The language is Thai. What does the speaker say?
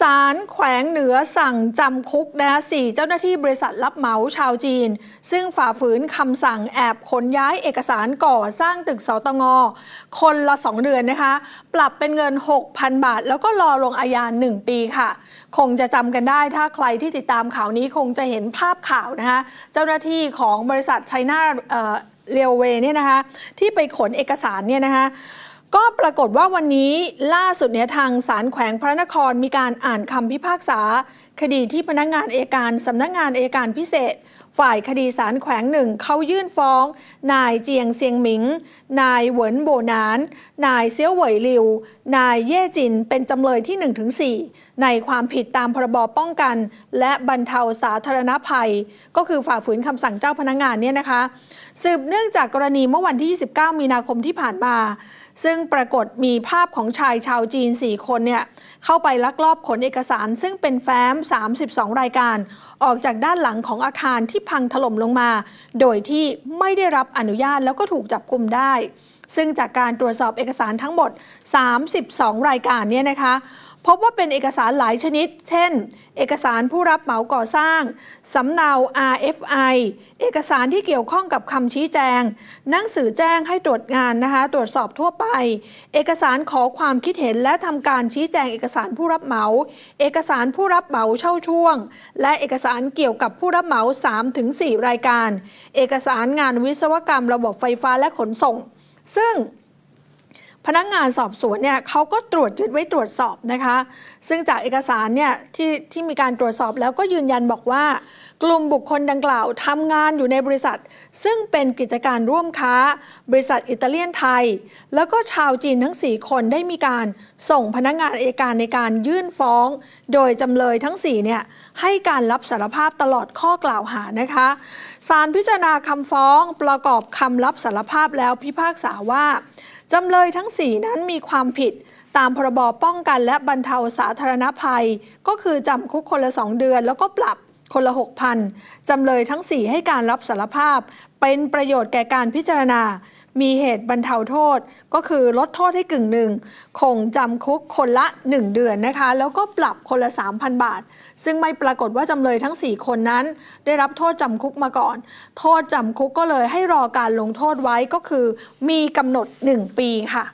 ศาลแขวงเหนือสั่งจำคุกนะสี่เจ้าหน้าที่บริษัทรับเหมาชาวจีน ซึ่งฝ่าฝืนคำสั่งแอบขนย้ายเอกสารก่อสร้างตึกสตงคนละ 2 เดือนนะคะ ปรับเป็นเงิน 6,000 บาท แล้วก็รอลงอาญา1 ปีค่ะ คงจะจำกันได้ถ้าใครที่ติดตามข่าวนี้คงจะเห็นภาพข่าวนะคะ เจ้าหน้าที่ของบริษัทไชน่าเรลเวย์เนี่ยนะคะที่ไปขนเอกสารเนี่ยนะคะ ก็ปรากฏว่าวันนี้ล่าสุดเนี่ยทางศาลแขวงพระนครมีการอ่านคำพิพากษา คดีที่พนักงานเอกการสำนักงานเอกการพิเศษ ฝ่ายคดีศาลแขวงหนึ่งเขายื่นฟ้อง นายเจียงเซียงหมิง นายเหวินโบนาน นายเซียวเหวยลิว นายเย่จินเป็นจำเลยที่ 1-4 ในความผิดตามพรบป้องกัน และบรรเทาสาธารณภัย ก็คือฝ่าฝืนคำสั่งเจ้าพนักงานเนี่ยนะคะ สืบเนื่องจากกรณีเมื่อวันที่ 29 มีนาคมที่ผ่านมา ซึ่งปรากฏมีภาพของชายชาวจีน 4 คนเนี่ยเข้าไปลักลอบขนเอกสาร ซึ่งเป็นแฟ้ม 32 รายการ ออกจากด้านหลังของอาคารที่พังถล่มลงมา โดยที่ไม่ได้รับอนุญาตแล้วก็ถูกจับกลุ่มได้ ซึ่งจากการตรวจสอบเอกสารทั้งหมด 32 รายการเนี่ยนะคะ พบว่าเป็นเอกสารหลายชนิด เช่น เอกสารผู้รับเหมาก่อสร้าง สำเนา RFI เอกสารที่เกี่ยวข้องกับคำชี้แจง หนังสือแจ้งให้ตรวจงานนะคะ ตรวจสอบทั่วไป เอกสารขอความคิดเห็นและทำการชี้แจงเอกสารผู้รับเหมา เอกสารผู้รับเหมาเช่าช่วง และเอกสารเกี่ยวกับผู้รับเหมา 3-4 รายการ เอกสารงานวิศวกรรมระบบไฟฟ้าและขนส่ง ซึ่ง พนักงานสอบสวนเนี่ยเขาก็ตรวจยึดไว้ตรวจสอบนะคะ ซึ่งจากเอกสารเนี่ยที่ที่มีการตรวจสอบแล้วก็ยืนยันบอกว่า กลุ่มบุคคลดังกล่าวทำงานอยู่ในบริษัท ซึ่งเป็นกิจการร่วมค้า บริษัทอิตาเลียนไทย แล้วก็ชาวจีนทั้ง 4 คนได้มีการส่งพนักงานอัยการในการยื่นฟ้อง โดยจำเลยทั้ง 4 เนี่ยให้การรับสารภาพตลอดข้อกล่าวหานะคะศาลพิจารณาคำฟ้องประกอบคำรับสารภาพแล้วพิพากษาว่าจำเลยทั้ง 4 นั้นมีความผิดตามพรบป้องกันและบรรเทาสาธารณภัย ก็คือจำคุกคนละ 2 เดือน แล้วก็ปรับ คนละ 6,000 จำเลยทั้ง 4 ให้การรับสารภาพ เป็นประโยชน์แก่การพิจารณา มีเหตุบรรเทาโทษ ก็คือลดโทษให้กึ่งหนึ่งคงจำคุกคนละ 1 เดือนนะคะ แล้วก็ปรับคนละ 3,000 บาท ซึ่งไม่ปรากฏว่าจำเลยทั้ง 4 คนนั้น ได้รับโทษจำคุกมาก่อน โทษจำคุกก็เลยให้รอการลงโทษไว้ก็คือ มีกำหนด 1 ปีค่ะ